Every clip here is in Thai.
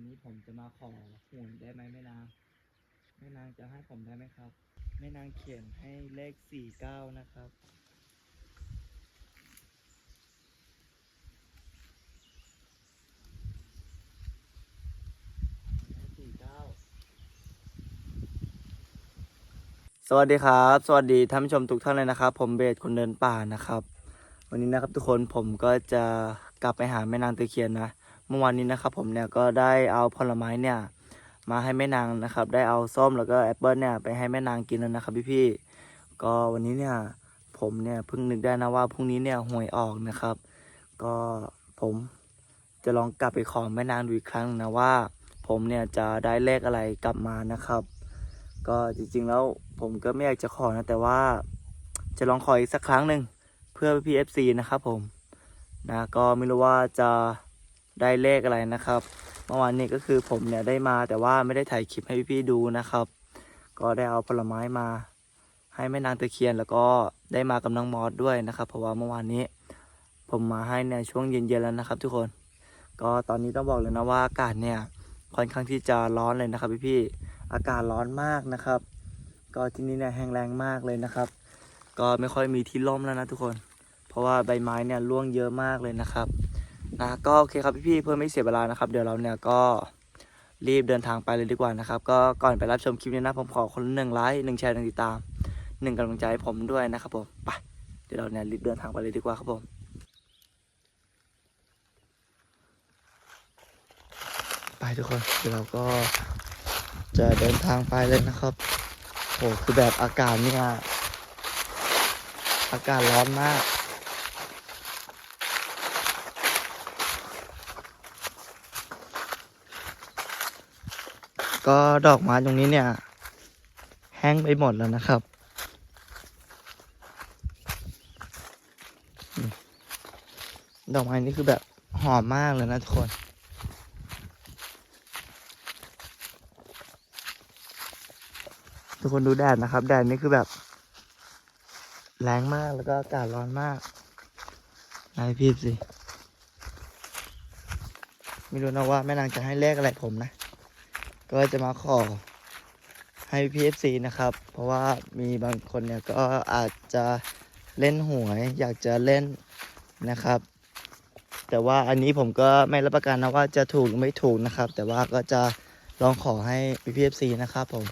วันนี้ผมจะมาขอหวยได้ไหมแม่นาง แม่นางจะให้ผมได้ไหมครับ แม่นางเขียนให้เลขสี่เก้านะครับสี่เก้าสวัสดีครับ สวัสดีท่านผู้ชมทุกท่านเลยนะครับ ผมเบสคนเดินป่านะครับ วันนี้นะครับทุกคนผมก็จะกลับไปหาแม่นางตะเคียนนะ เมื่อวานนี้นะครับผมเนี่ยก็ได้เอาผลไม้เนี่ยมาให้แม่นางนะครับ ได้เอาส้มแล้วก็แอปเปิลเนี่ยไปให้แม่นางกินแล้วนะครับพี่ๆก็วันนี้เนี่ยผมเนี่ยเพิ่งนึกได้นะว่าพรุ่งนี้เนี่ยหวยออกนะครับ ก็ผมจะลองกลับไปขอแม่นางดูอีกครั้งนะว่า ผมเนี่ยจะได้เลขอะไรกลับมานะครับ ก็จริงๆแล้วผมก็ไม่อยากจะขอนะแต่ว่าจะลองขออีกสักครั้งหนึ่งเพื่อพี่เอฟซีนะครับผมนะก็ไม่รู้ว่าจะ ได้เลขอะไรนะครับเมื่อวานนี้ก็คือผมเนี่ยได้มาแต่ว่าไม่ได้ถ่ายคลิปให้พี่ๆดูนะครับ ก็ได้เอาผลไม้มา ให้แม่นางตะเคียนแล้วก็ได้มากับน้องมอสด้วยนะครับ เพราะว่าเมื่อวานนี้ ผมมาให้ในช่วงเย็นๆแล้วนะครับ ทุกคน ก็ตอนนี้ต้องบอกเลยนะว่าอากาศเนี่ยค่อนข้างที่จะร้อนเลยนะครับพี่ๆอากาศร้อนมากนะครับ ก็ที่นี่เนี่ยแห้งแรงมากเลยนะครับ ก็ไม่ค่อยมีที่ร่มแล้วนะทุกคน เพราะว่าใบไม้เนี่ยร่วงเยอะมากเลยนะครับ นะก็โอเคครับพี่ๆเพื่อไม่เสียเวลานะครับ เดี๋ยวเราเนี่ยก็รีบเดินทางไปเลยดีกว่านะครับ ก็ก่อนไปรับชมคลิปนี้นะผมขอคนหนึ่งไลค์หนึ่งแชร์หนึ่งติดตามหนึ่งกำลังใจให้ผมด้วยนะครับผมไปเดี๋ยวเราเนี่ยรีบเดินทางไปเลยดีกว่าครับผมไปทุกคนเดี๋ยวเราก็จะเดินทางไปเลยนะครับโหคือแบบอากาศเนี่ยอากาศร้อนมาก ก็ดอกไม้ตรงนี้เนี่ย แห้งไปหมดแล้วนะครับ ดอกไม้นี่คือแบบหอมมากเลยนะทุกคนทุกคนดูแดดนะครับ แดดนี่คือแบบ แรงมากแล้วก็อากาศร้อนมากนายพีบสิ ไม่รู้นะว่าแม่นางจะให้เลขอะไรผมนะ ก็จะมาขอให้พีเอฟซีนะครับ เพราะว่ามีบางคนเนี่ยก็อาจจะเล่นหวย อยากจะเล่นนะครับ แต่ว่าอันนี้ผมก็ไม่รับประกันนะว่าจะถูกหรือไม่ถูกนะครับ แต่ว่าก็จะลองขอให้พีเอฟซีนะครับผม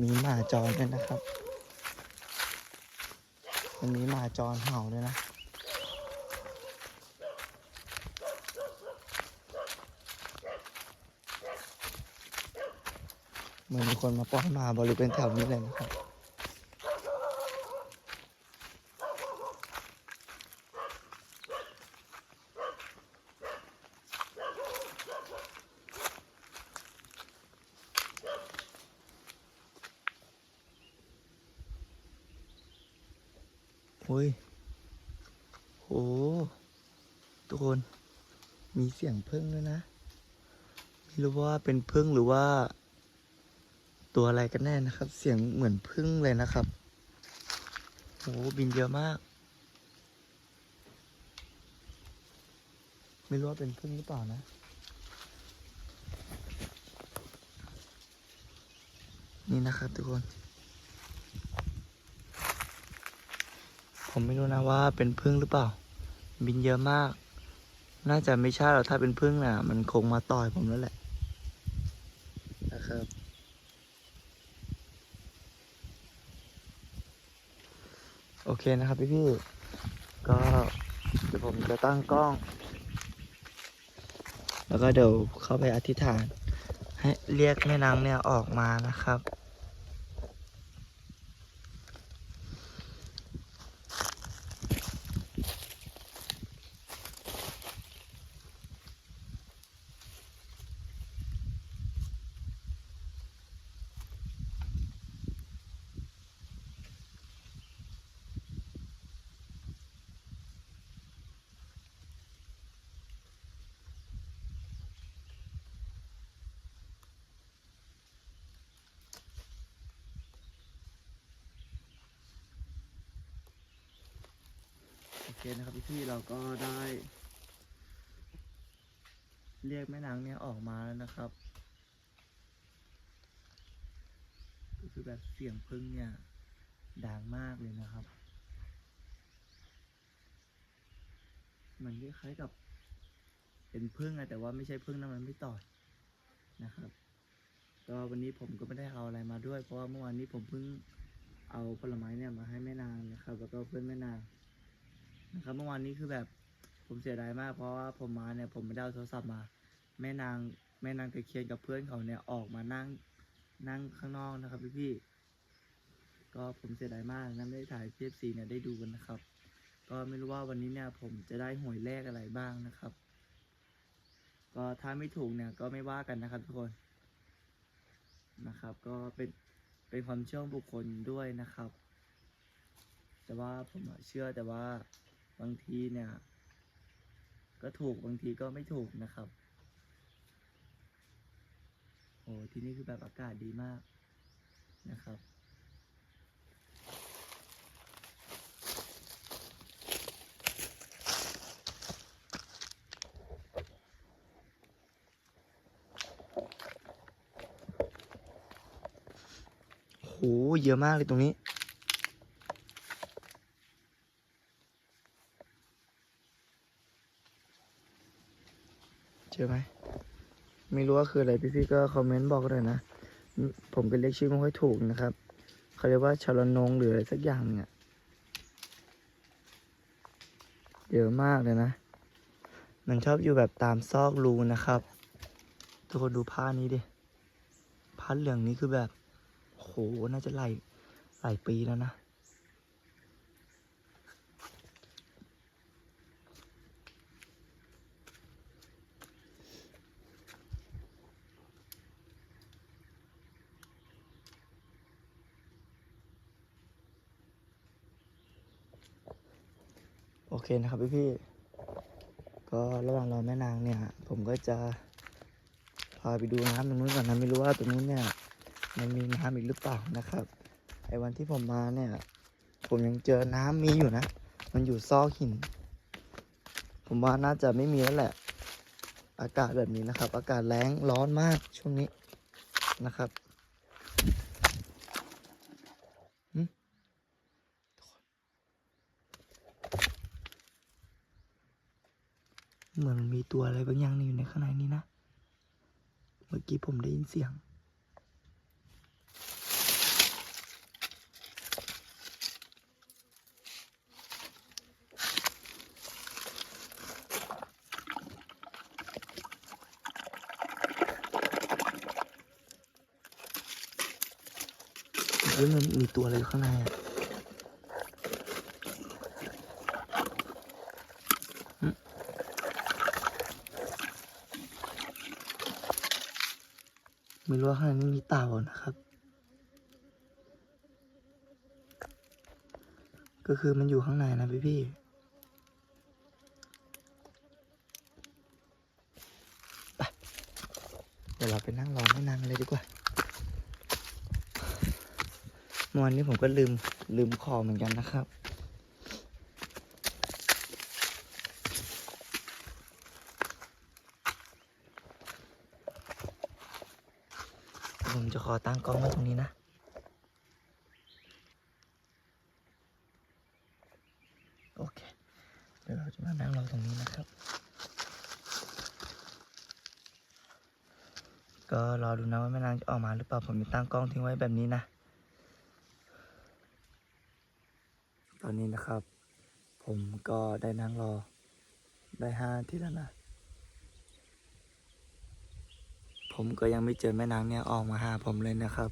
มีหมาจรด้วยนะครับ มันมีหมาจรเห่าด้วยนะเหมือนมีคนมาป้อนมาบริเวณแถวนี้เลยนะครับ โอ้ยโหทุกคน มีเสียงพึ่งด้วยนะ ไม่รู้ว่าเป็นพึ่งหรือว่า ตัวอะไรกันแน่นะครับ เสียงเหมือนพึ่งเลยนะครับโหบินเยอะมาก ไม่รู้ว่าเป็นพึ่งหรือเปล่านะนี่นะครับทุกคน ผมไม่รู้นะว่าเป็นพึ่งหรือเปล่า บินเยอะมาก น่าจะไม่ใช่หรอกถ้าเป็นพึ่งน่ะ มันคงมาต่อยผมแล้วแหละนะครับโอเคนะครับพี่พี่ก็เดี๋ยวผมจะตั้งกล้อง แล้วก็เดี๋ยวเข้าไปอธิษฐาน ให้เรียกแม่นางเนี่ยออกมานะครับ เคนะครับพี่ๆเราก็ได้ เรียกแม่นางเนี่ยออกมาแล้วนะครับคือแบบเสียงพึ่งเนี่ยดังมากเลยนะครับเหมือนคล้ายๆกับ เป็นพึ่งอะแต่ว่าไม่ใช่พึ่งนะมันไม่ต่อยนะครับ ก็วันนี้ผมก็ไม่ได้เอาอะไรมาด้วย เพราะว่าเมื่อวานนี้ผมเพิ่งเอาผลไม้เนี่ยมาให้แม่นางนะครับ แล้วก็เพื่อนแม่นาง นะครับเมื่อวานนี้คือแบบผมเสียดายมาก เพราะว่าผมมาเนี่ยผมไม่ได้เอาโทรศัพท์มา แม่นางแม่นางตะเคียนกับเพื่อนเขาเนี่ยออกมานั่งนั่งข้างนอกนะครับพี่พี่ก็ผมเสียดายมากนะไม่ได้ถ่ายเพียบซีเนี่ยได้ดูกันนะครับ ก็ไม่รู้ว่าวันนี้เนี่ยผมจะได้หวยแรกอะไรบ้างนะครับ ก็ถ้าไม่ถูกเนี่ยก็ไม่ว่ากันนะครับทุกคนนะครับ ก็เป็นเป็นความเชื่อของบุคคลด้วยนะครับ แต่ว่าผมเชื่อแต่ว่า บางทีเนี่ย ก็ถูกบางทีก็ไม่ถูกนะครับ โอ้ที่นี่คือแบบอากาศดีมากนะครับโหเยอะมากเลยตรงนี้ เจอไหมไม่รู้ว่าคืออะไรพี่ๆก็คอมเมนต์บอกเลยนะ ผมก็เรียกชื่อไม่ค่อยถูกนะครับเขาเรียกว่าชลนงหรืออะไรสักอย่างเนี่ยเยอะมากเลยนะ มันชอบอยู่แบบตามซอกรูนะครับ ทุกคนดูผ้านี้ดิผ้าเหลืองนี้คือแบบโหน่าจะหลายหลายปีแล้วนะ โอเคนะครับพี่พี่ก็ระหว่างรอแม่นางเนี่ย ผมก็จะพาไปดูน้ำตรงนู้นก่อนนะไม่รู้ว่าตรงนู้นเนี่ย มันมีน้ำอีกหรือเปล่านะครับไอ้วันที่ผมมาเนี่ย ผมยังเจอน้ำมีอยู่นะ มันอยู่ซอกหิน ผมว่าน่าจะไม่มีแล้วแหละ อากาศแบบนี้นะครับ อากาศแล้งร้อนมากช่วงนี้นะครับหึเหมือนมันมี ตัวอะไรบางอย่างอยู่ในข้างในนี้นะ เมื่อกี้ผมได้ยินเสียง เฮ้ยมันมีตัวอะไรอยู่ข้างในอะหึไม่รู้ ว่าข้างในนี้มีเต่านะครับ ก็คือมันอยู่ข้างในนะพี่พี่ๆไปเดี๋ยวเราไปนั่งรอไม่นานเลยดีกว่าเมื่อวานนี้ผมก็ลืมลืมคอเหมือนกันนะครับ จะขอตั้งกล้องไว้ตรงนี้นะ โอเค เดี๋ยวเราจะมานั่งรอตรงนี้นะครับ ก็รอดูนะว่าแม่นางจะออกมาหรือเปล่า ผมจะตั้งกล้องทิ้งไว้แบบนี้นะ ตอนนี้นะครับ ผมก็ได้นั่งรอได้ห้านาทีแล้วนะ ผมก็ยังไม่เจอแม่นางเนี่ยออกมาหาผมเลยนะครับ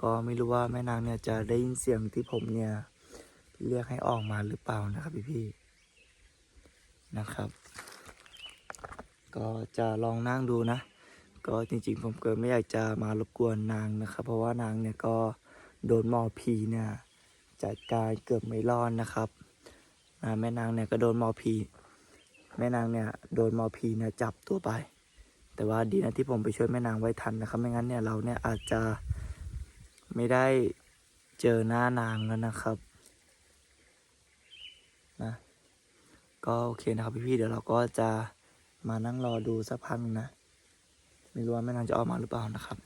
ก็ไม่รู้ว่าแม่นางเนี่ยจะได้ยินเสียงที่ผมเนี่ยเรียกให้ออกมาหรือเปล่านะครับพี่ๆนะครับ ก็จะลองนั่งดูนะ ก็จริงๆ ผมก็ไม่อยากจะมารบกวนนางนะครับ เพราะว่านางเนี่ยก็โดนหมอผีเนี่ยจัดการเกือบไม่รอดนะครับแม่นางเนี่ยก็โดนหมอผีแม่นางเนี่ยโดนหมอผีเนี่ยจับตัวไป แต่ว่าดีนะที่ผมไปช่วยแม่นางไว้ทันนะครับ ไม่งั้นเนี่ยเราเนี่ยอาจจะไม่ได้เจอหน้านางแล้วนะครับนะก็โอเคนะครับพี่ๆเดี๋ยวเราก็จะมานั่งรอดูสักพักหนึงนะ ไม่รู้ว่าแม่นางจะออกมาหรือเปล่านะครับ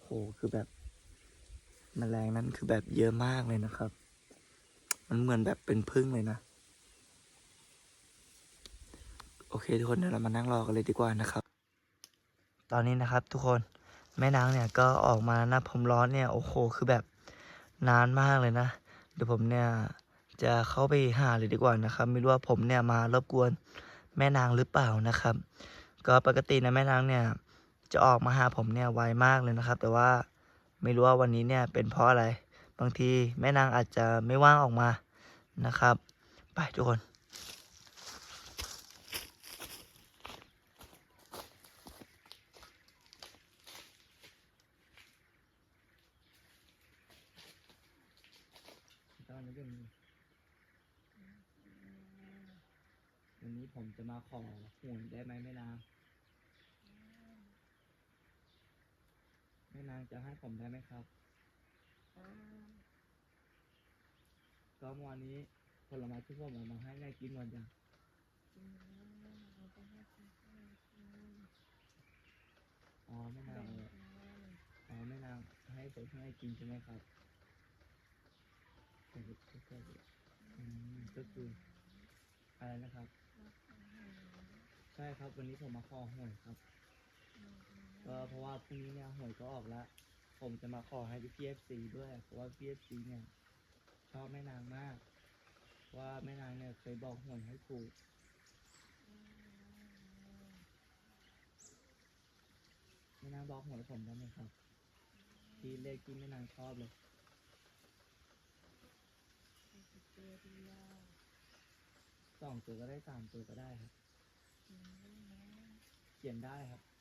โหคือแบบมแมลงนั้นคือแบบเยอะมากเลยนะครับ มันเหมือนแบบเป็นพึ่งเลยนะ โอเคทุกคนเดี๋ยวเรามานั่งรอกันเลยดีกว่านะครับ ตอนนี้นะครับทุกคนแม่นางเนี่ยก็ออกมานะผมร้อนเนี่ยโอ้โหคือแบบนานมากเลยนะ เดี๋ยวผมเนี่ยจะเข้าไปหาเลยดีกว่านะครับ ไม่รู้ว่าผมเนี่ยมารบกวนแม่นางหรือเปล่านะครับ ก็ปกตินะแม่นางเนี่ยจะออกมาหาผมเนี่ยไวมากเลยนะครับ แต่ว่าไม่รู้ว่าวันนี้เนี่ยเป็นเพราะอะไร บางทีแม่นางอาจจะไม่ว่างออกมานะครับ ไปทุกคน ตอนนี้เป็นวันนี้ผมจะมาขอหุ่นได้ไหมแม่นางแม่นางจะให้ผมได้ไหมครับ ก็เมื่อวานนี้ผลไม้ที่ผมเอามาให้แม่กินหมดยังอ๋อแม่นางอ๋อแม่นางให้ผมให้กินใช่ไหมครับก็คือก็คืออืมก็คืออะไรนะครับ ใช่ครับวันนี้ผมมาขอหวยครับก็เพราะว่าพรุ่งนี้เนี่ยหวยก็ออกแล้ว ผมจะมาขอให้พี่เอฟซีด้วย เพราะว่าพี่เอฟซีเนี่ย ชอบแม่นางมาก ว่าแม่นางเนี่ยเคยบอกหวยให้ถูกแม่นางบอกหวยผมได้ไหมครับ ที่เลขที่แม่นางชอบเลยสองตัวก็ได้สามตัวก็ได้ครับ เขียนได้ครับ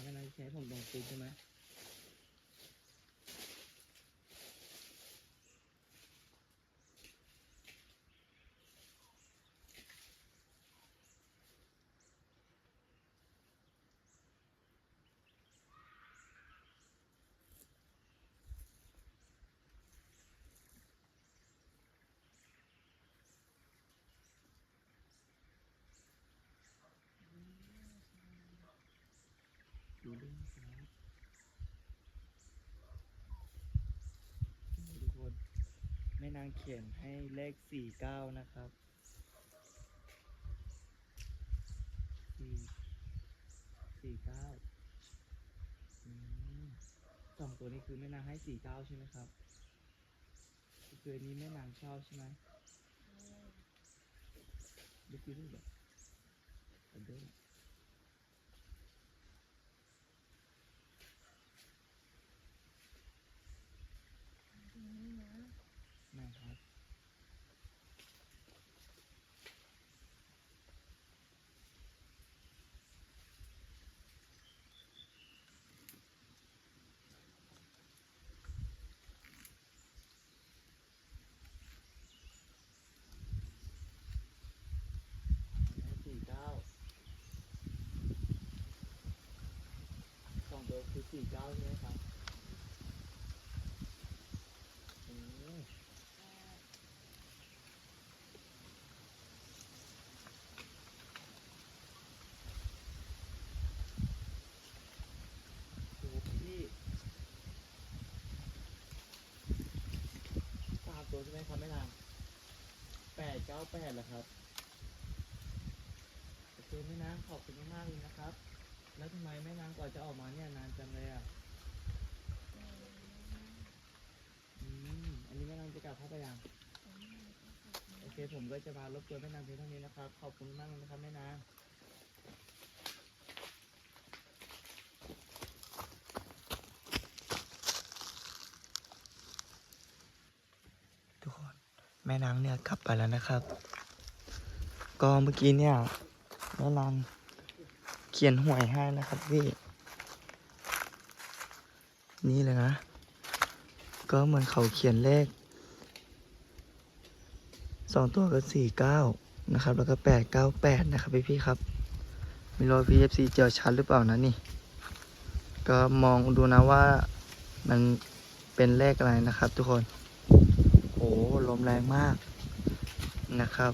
อ๋อแม่นใช้ผมลงปุ๊บใช่ไหม ดูด้วยนะครับนี่ทุกคนแม่ นางเขียนให้เลขสี่เก้านะครับสี่สี่เก้าอืมสองตัวนี้คือแม่นางให้สี่เก้าใช่ไหมครับคืออันนี้แม่นางชอบใช่ไหมดูคิดดูแบบกระเด้ง นะครับสี่เก้าสองตัวคือสี่เก้าใช่ไหมครับอืม โอ้โหพี่สามตัวใช่ไหมครับแม่นางแปด เก้าแปดเหรอครับโอเคแม่นางขอบคุณมากๆเลยนะครับ แล้วทำไมแม่นางกว่าจะออกมาเนี่ยนานจังเลยอะอืมอันนี้แม่นางจะกลับเข้าไปยังโอเคผมก็จะมารบกวนแม่นางเพียงเท่านี้นะครับ ขอบคุณมากเลยนะครับแม่นาง ทุกคนแม่นางเนี่ยกลับไปแล้วนะครับ ก็เมื่อกี้เนี่ยแม่นางเขียนหวยให้นะครับพี่ นี่เลยนะ ก็เหมือนเขาเขียนเลขสองตัวก็สี่เก้านะครับ แล้วก็แปดเก้าแปดนะครับพี่พี่ครับม่รู้พีเอฟซีเจอชัดหรือเปล่านะนี่ ก็มองดูนะว่ามันเป็นเลขอะไรนะครับทุกคน ลมแรงมากนะครับ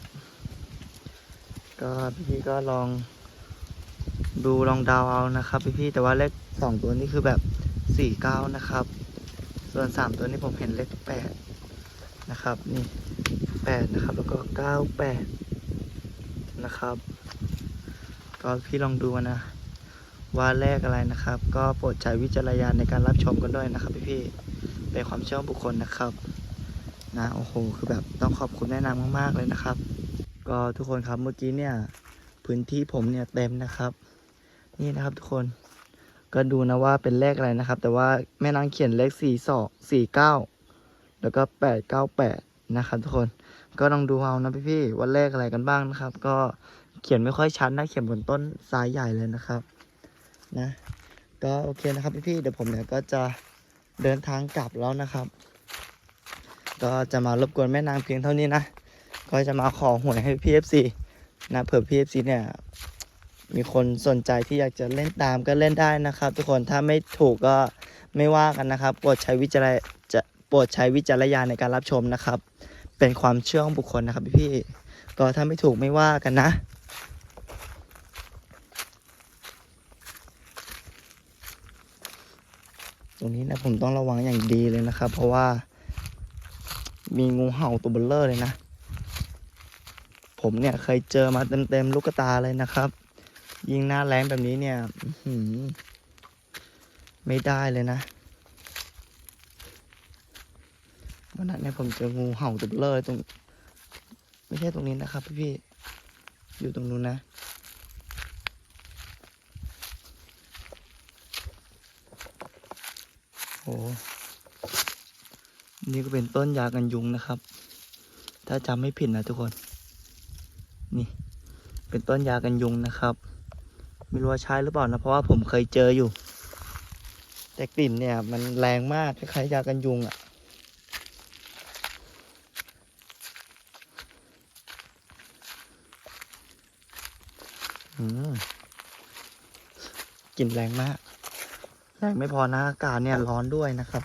ก็พี่ก็ลองดูลองเดาวเอานะครับพี่ๆแต่ว่าเลขสองตัวนี้คือแบบสี่เก้านะครับ ส่วนสามตัวนี้ผมเห็นเลขแปดนะครับนี่แปดนะครับแล้วก็เก้าแปดนะครับ ก็พี่ลองดูนะ ว่าเลขอะไรนะครับ ก็โปรดใช้วิจารณญาณในการรับชมกันด้วยนะครับพี่ๆเป็นความเชื่อบุคคลนะครับ นะโอ้โหคือแบบต้องขอบคุณแนะนำมากๆเลยนะครับ ก็ทุกคนครับเมื่อกี้เนี่ยพื้นที่ผมเนี่ยเต็มนะครับ นี่นะครับทุกคนก็ดูนะว่าเป็นเลขอะไรนะครับ แต่ว่าแม่นางเขียนเลขสี่สองสี่เก้าแล้วก็แปดเก้าแปดนะครับทุกคนก็ลองดูเอานะพี่ๆว่าเลขอะไรกันบ้างนะครับ ก็เขียนไม่ค่อยชัดนะเขียนบนต้นสายใหญ่เลยนะครับนะก็โอเคนะครับพี่ๆเดี๋ยวผมเนี่ยก็จะเดินทางกลับแล้วนะครับ ก็จะมารบกวนแม่นางเพียงเท่านี้นะ ก็จะมาขอหวยให้พีเอฟซีนะเผื่อพีเอฟซีเนี่ย มีคนสนใจที่อยากจะเล่นตามก็เล่นได้นะครับ ทุกคนถ้าไม่ถูกก็ไม่ว่ากันนะครับโปรดใช้วิจารณจะโปรดใช้วิจารณญาณในการรับชมนะครับ เป็นความเชื่อของบุคคลนะครับพี่ๆก็ถ้าไม่ถูกไม่ว่ากันนะตรงนี้นะผมต้องระวังอย่างดีเลยนะครับ เพราะว่า มีงูเห่าตัวเบลเลอร์เลยนะ ผมเนี่ยเคยเจอมาเต็มๆลูกตาเลยนะครับ ยิงหน้าแรงแบบนี้เนี่ยหือไม่ได้เลยนะวันนั้นเนี่ยผมเจองูเห่าตัวเบลเลอร์ตรง ไม่ใช่ตรงนี้นะครับพี่ๆอยู่ตรงนู้นนะ โอ้ นี่ก็เป็นต้นยากันยุงนะครับ ถ้าจำไม่ผิดนะทุกคน นี่ เป็นต้นยากันยุงนะครับ ไม่รู้ว่าใช่หรือเปล่านะ เพราะว่าผมเคยเจออยู่ แต่กลิ่นเนี่ย มันแรงมากคล้ายๆยากันยุงอะ่ะ อืมกลิ่นแรงมากแรงไม่พอนะอากาศเนี่ยร้อนด้วยนะครับ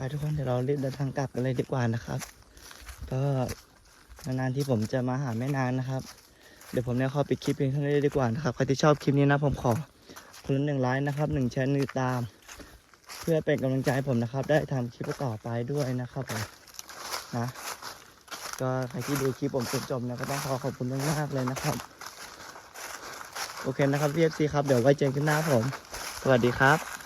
ไปทุกคนเดี๋ยวเรารีบเดินทางกลับกันเลยดีกว่านะครับ ก็นานๆที่ผมจะมาหาแม่นานนะครับ เดี๋ยวผมเนี่ยขอปิดคลิปเพียงเท่านี้ดีกว่านะครับใครที่ชอบคลิปนี้นะผมขอคนละหนึ่งไลค์นะครับหนึ่งแชร์หนึ่งตาม เพื่อเป็นกำลังใจให้ผมนะครับ ได้ทำคลิปต่อไปด้วยนะครับผมนะ ก็ใครที่ดูคลิปผมจนจบนี่ยก็ต้องขอขอบคุณมากๆเลยนะครับ โอเคนะครับพี่เอฟซีครับเดี๋ยวไว้เจอกันหน้าผม สวัสดีครับ